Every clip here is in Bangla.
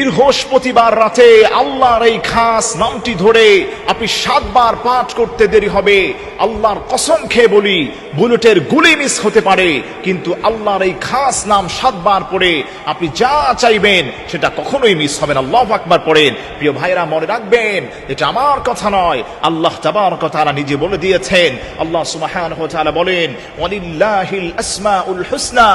বৃহস্পতিবার রাতে আল্লাহর এই খাস নামটি ধরে আপনি সাতবার পাঠ করতে দেরি হবে। আল্লাহর কসম খেয়ে বলি, বুলেটের গুলি মিস হতে পারে, কিন্তু আল্লাহর এই খাস নাম সাতবার পড়ে আপনি যা চাইবেন সেটা কখনোই মিস হবে না। পড়েন। প্রিয় ভাইরা মনে রাখবেন, এটা আমার কথা নয়, আল্লাহ তাবার কথা নিজে বলে দিয়েছেন। আল্লাহ তাআলা বলেন হুসনা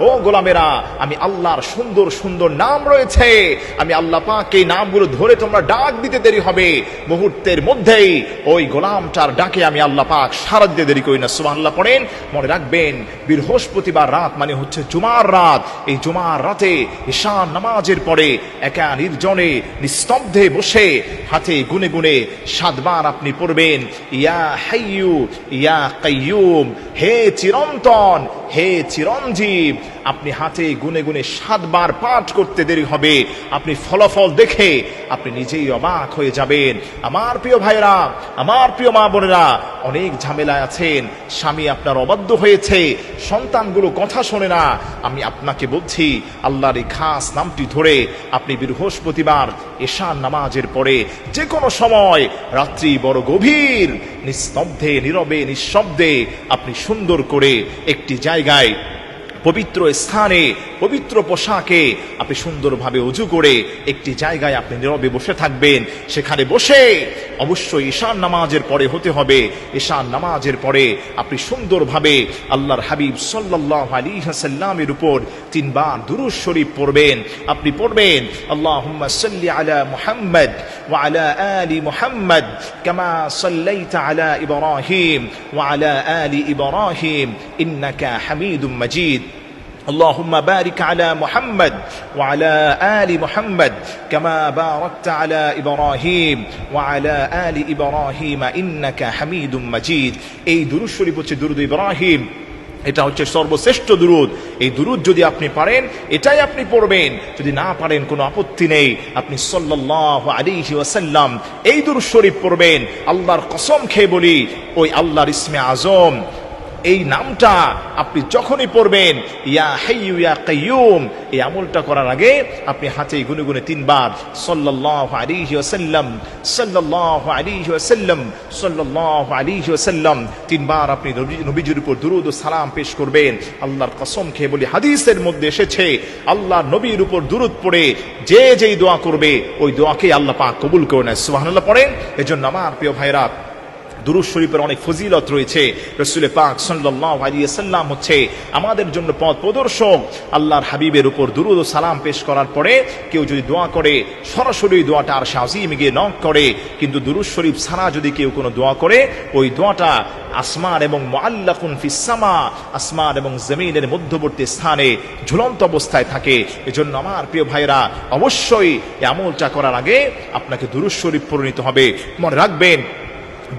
ও গোলামেরা, আমি আল্লাহর সুন্দর সুন্দর নাম রয়েছে। আমি আল্লাহ পাক নামগুলো ধরে তোমরা ডাক দিতে দেরি হবে। মুহূর্তের মধ্যেই ওই গোলামটার ডাকে আমি আল্লাহ পাক সারা দিতে দেরি করি না। সুবহানাল্লাহ পড়েন, মনে রাখবেন, বৃহস্পতিবার রাত মানে হচ্ছে জুমার রাত। এই জুমার রাতে ঈশান নামাজের পরে একা নির্জনে নিস্তব্ধে বসে হাতে গুনে গুনে সাতবার আপনি পড়বেন, ইয়া হাইয়ু, ইয়া কাইয়ুম, হে চিরন্তন হে চিরঞ্জীব, আপনি হাতে গুনে গুনে সাতবার পাঠ করতে দেরি হবে। আপনি ফলাফল দেখে আপনি নিজেই অবাক হয়ে যাবেন। আমার প্রিয় ভাইরা আমার প্রিয় মা বোনেরা, অনেক ঝামেলায় আছেন। স্বামী আপনার অবাধ্য হয়েছে। সন্তানগুলো কথা শোনে না। আমি আপনাকে বলছি, আল্লাহর এই খাস নামটি ধরে আপনি বৃহস্পতিবার এশান নামাজের পরে যে কোনো সময় রাত্রি বড় গভীর, নিস্তব্ধে, নীরবে, নিঃশব্দে আপনি সুন্দর করে একটি জায়গায় পবিত্র স্থানে, পবিত্র পোশাকে আপনি সুন্দরভাবে উজু করে একটি জায়গায় আপনি নীরবে বসে থাকবেন। সেখানে বসে অবশ্যই ঈশান নামাজের পরে হতে হবে। ঈশান নামাজের পরে আপনি সুন্দরভাবে আল্লাহর হাবিব সাল্লাল্লাহু আলাইহি হাসাল্লামের উপর তিনবার দুরূদ শরীফ পড়বেন। আপনি পড়বেন, আল্লাহুম্মা সাল্লি আলা মুহাম্মদ আলা আলি মুহাম্মদ কামা সাল্লাইতা আলা ইব্রাহিম ওয়া আলা আলি ইব্রাহিম ইন্নাকা হামিদুম মাজিদ। اللهم بارك على محمد وعلى ال محمد كما باركت على ابراهيم وعلى ال ابراهيم انك حميد مجيد এই দুরূদ শরীফ হচ্ছে দুরূদ ইব্রাহিম এটা হচ্ছে সর্বশ্রেষ্ঠ দুরুদ এই দুরুদ যদি আপনি পারেন এটাই আপনি পড়বেন যদি না পারেন কোনো আপত্তি নেই আপনি সাল্লাল্লাহু আলাইহি ওয়াসাল্লাম এই দুরুদ শরীফ পড়বেন আল্লাহর কসম খেয়ে বলি ওই আল্লাহর ইসমে আজম এই নামটা আপনি যখনই পড়বেন, ইয়া হাইয়ু ইয়া কাইয়ুম, এই আমলটা করার আগে আপনি হাতে গুনে গুনে তিনবার, সাল্লাল্লাহু আলাইহি ওয়াসাল্লাম, সাল্লাল্লাহু আলাইহি ওয়াসাল্লাম, সাল্লাল্লাহু আলাইহি ওয়াসাল্লাম, তিনবার আপনি নবীজির উপর দুরূদ ও সালাম পেশ করবেন। আল্লাহর কসম খেয়ে বলি, হাদিসের মধ্যে এসেছে আল্লাহর নবীর উপর দুরূদ পড়ে যে যেই দোয়া করবে, ওই দোয়াকে আল্লাহ পাক কবুল করে নেয়। সুবহানাল্লাহ পড়েন। এজন্য আমার প্রিয় ভাইরা দুরুজ শরীফের অনেক ফজিলত রয়েছে। রসুল পাক সাল্লাম হচ্ছে আমাদের জন্য পথ প্রদর্শক। আল্লাহর হাবিবের উপর দুরুদ ও সালাম পেশ করার পরে কেউ যদি দোয়া করে, সরাসরি দোয়াটা আর শাজিম গিয়ে নক করে। কিন্তু দুরুজ শরীফ ছাড়া যদি কেউ কোনো দোয়া করে, ওই দোয়াটা আসমান এবং মুআল্লাকুন ফিসামা আসমান এবং জমিনের মধ্যবর্তী স্থানে ঝুলন্ত অবস্থায় থাকে। এজন্য আমার প্রিয় ভাইরা অবশ্যই আমলটা করার আগে আপনাকে দুরুজ শরীফ পরিণত হবে। মনে রাখবেন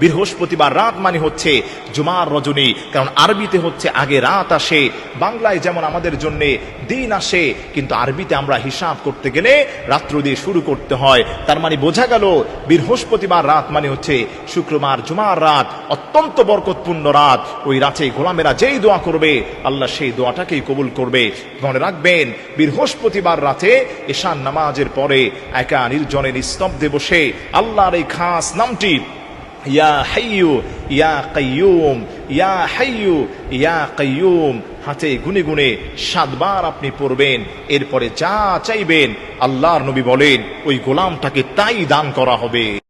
বৃহস্পতিবার রাত মানে হচ্ছে জুমার রজনী। কারণ আরবিতে হচ্ছে আগে রাত আসে, বাংলায় যেমন আমাদের জন্য দিন আসে, কিন্তু আরবিতে আমরা হিসাব করতে গেলে রাত্র দিয়ে শুরু করতে হয়। তার মানে বোঝা গেল বৃহস্পতিবার রাত মানে হচ্ছে শুক্রবার, জুমার রাত, অত্যন্ত বরকতপূর্ণ রাত। ওই রাতে গোলামেরা যেই দোয়া করবে, আল্লাহ সেই দোয়াটাকেই কবুল করবে। মনে রাখবেন, বৃহস্পতিবার রাতে ঈশান নামাজের পরে একা নির্জনে নিস্তব্ধে বসে আল্লাহর এই খাস নামটি ইয়া হাইয়ু ইয়া কাইয়ুম ইয়া হাইয়ু ইয়া কাইয়ুম হাতে গুনে গুনে সাতবার আপনি পড়বেন, এরপরে যা চাইবেন আল্লাহর নবী বলেন, ওই গোলামটাকে তাই দান করা হবে।